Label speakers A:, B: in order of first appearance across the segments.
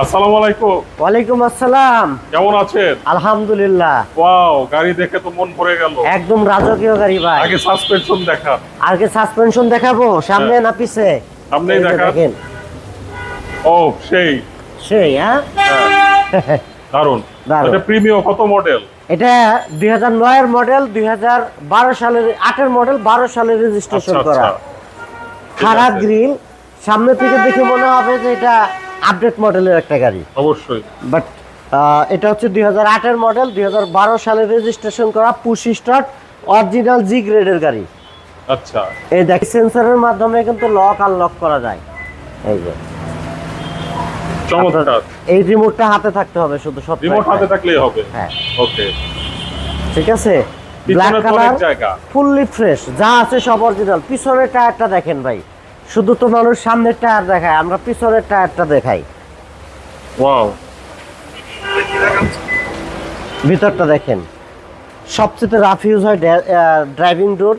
A: আসসালামু আলাইকুম।
B: ওয়ালাইকুম আসসালাম।
A: কেমন আছেন?
B: আলহামদুলিল্লাহ।
A: ওয়াও গাড়ি দেখে তো মন ভরে গেল।
B: একদম রাজকীয় গাড়ি ভাই।
A: আগে সাসপেনশন দেখান।
B: আগে সাসপেনশন দেখাবো সামনে না পিছে?
A: সামনেই
B: এই
A: দেখেন। ও সেই।
B: সেই হ্যাঁ?
A: হ্যাঁ, দারুণ
B: দারুণ।
A: এটা প্রিমিয়াম কত মডেল
B: এটা দুই হাজার নয়ের মডেল দুই হাজার বারো সালের আটের মডেল বারো সালের রেজিস্ট্রেশন করা। খারাপ গ্রিল সামনে থেকে দেখে মনে হবে যে এটা আপডেট মডেলের একটা গাড়ি।
A: অবশ্যই।
B: বাট এটা হচ্ছে দুই হাজার আটের মডেল দুই হাজার বারো সালে রেজিস্ট্রেশন করা পুশ স্টার্ট অরিজিনাল জি গ্রেডের গাড়ি।
A: আচ্ছা।
B: এই দেখ সেন্সরের মাধ্যমে কিন্তু লক আনলক করা যায়। এই যে।
A: চমৎকার।
B: এই রিমোটটা হাতে থাকতে হবে শুধু সব
A: রিমোট হাতে থাকলেই হবে।
B: হ্যাঁ।
A: ওকে
B: ঠিক আছে? ব্ল্যাক কালার ফুললি ফ্রেশ যা আছে সব অরিজিনাল পিছনের টায়ারটা দেখেন ভাই। শুধু তো মানুষ সামনের টায়ার দেখায় আমরা পিছনের টায়ারটা দেখাই।
A: ওয়াও
B: ভিতরটা দেখেন। সবচেয়ে রাফ ইউজ হয় ড্রাইভিং ডোর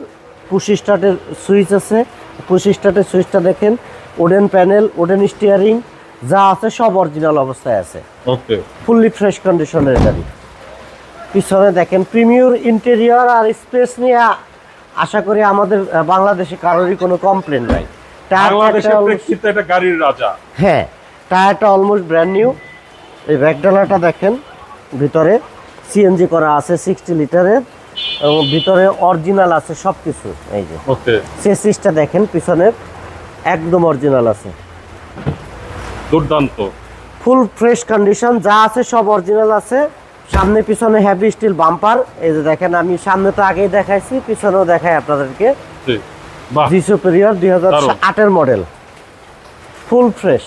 B: পুশ স্টার্টের সুইচ আছে। পুশ স্টার্টের সুইচটা দেখেন। ওডেন প্যানেল ওডেন স্টিয়ারিং যা আছে সব অরিজিনাল অবস্থায় আছে।
A: ওকে
B: ফুললি ফ্রেশ কন্ডিশনের গাড়ি। পিছনে দেখেন প্রিমিয়র ইন্টেরিয়র আর স্পেস নিয়ে আশা করি আমাদের বাংলাদেশে কারোরই কোনো কমপ্লেন নাই।
A: বাংলাদেশের প্রেক্ষিতে এটা গাড়ির রাজা।
B: হ্যাঁ টায়ারটা অলমোস্ট ব্র্যান্ড নিউ এই ব্যাকডালাটা দেখেন ভিতরে সিএনজি করা আছে সিক্সটি লিটারের এবং ভিতরে অরিজিনাল আছে সব কিছু এই যে।
A: ওকে।
B: চেসিসটা দেখেন পিছনের একদম অরিজিনাল আছে।
A: দুর্দান্ত।
B: ফুল ফ্রেশ কন্ডিশন যা আছে সব অরিজিনাল আছে। সামনে পিছনে হ্যাভি স্টিল বাম্পার এই যে দেখেন আমি সামনে তো আগেই দেখাইছি পিছনেও দেখাই আপনাদেরকে।
A: জি
B: সুপেরিয়র দুই হাজার আটের মডেল। ফুল ফ্রেশ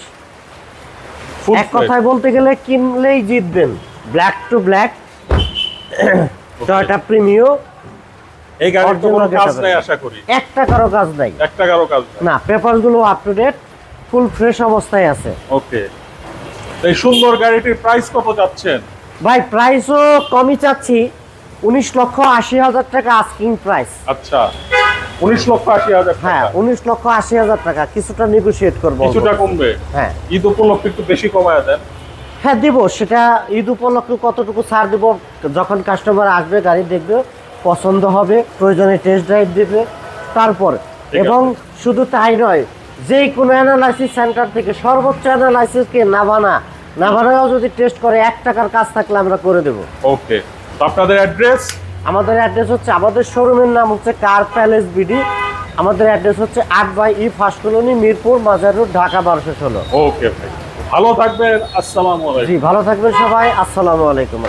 B: এক কথায় বলতে গেলে কিনলেই জিতবেন। Black to black Toyota Premio
A: এই গাড়ির তো কোনো কাজ নাই আশা করি।
B: একটা কারও কাজ নাই।
A: একটা কারও কাজ
B: না পেপারগুলো up to date full fresh অবস্থায় আছে।
A: ওকে এই সুন্দর গাড়িটির প্রাইস কত যাচ্ছেন
B: ভাই প্রাইসও কমই চাচ্ছি। উনিশ লক্ষ আশি হাজার টাকা আস্কিং প্রাইস
A: আচ্ছা। উনিশ লক্ষ আশি হাজার
B: হ্যাঁ উনিশ লক্ষ আশি হাজার টাকা। কিছুটা নেগোশিয়েট করব
A: কিছুটা কমবে।
B: হ্যাঁ।
A: ঈদ উপলক্ষে একটু বেশি কমায় দেন।
B: হ্যাঁ দিব। সেটা ঈদ উপলক্ষে কতটুকু ছাড় দিব যখন কাস্টমার আসবে গাড়ি দেখবে পছন্দ হবে প্রয়োজনে টেস্ট ড্রাইভ দেবে তারপর। এবং শুধু তাই নয় যে কোনো অ্যানালাইসিস সেন্টার থেকে সর্বোচ্চ অ্যানালাইসিসকে নাভানা নাভানাও যদি টেস্ট করে এক টাকার কাজ থাকলে আমরা করে দেব।
A: ওকে আপনাদের অ্যাড্রেস
B: আমাদের অ্যাড্রেস হচ্ছে আমাদের শোরুমের নাম হচ্ছে কার প্যালেস বিডি আমাদের অ্যাড্রেস হচ্ছে আট by E first colony Mirpur Mazar road Dhaka বারোশো ষোলো।
A: ওকে ভাই। ভালো থাকবেন আসসালামু আলাইকুম।
B: জি ভালো থাকবেন সবাই আসসালামু আলাইকুম।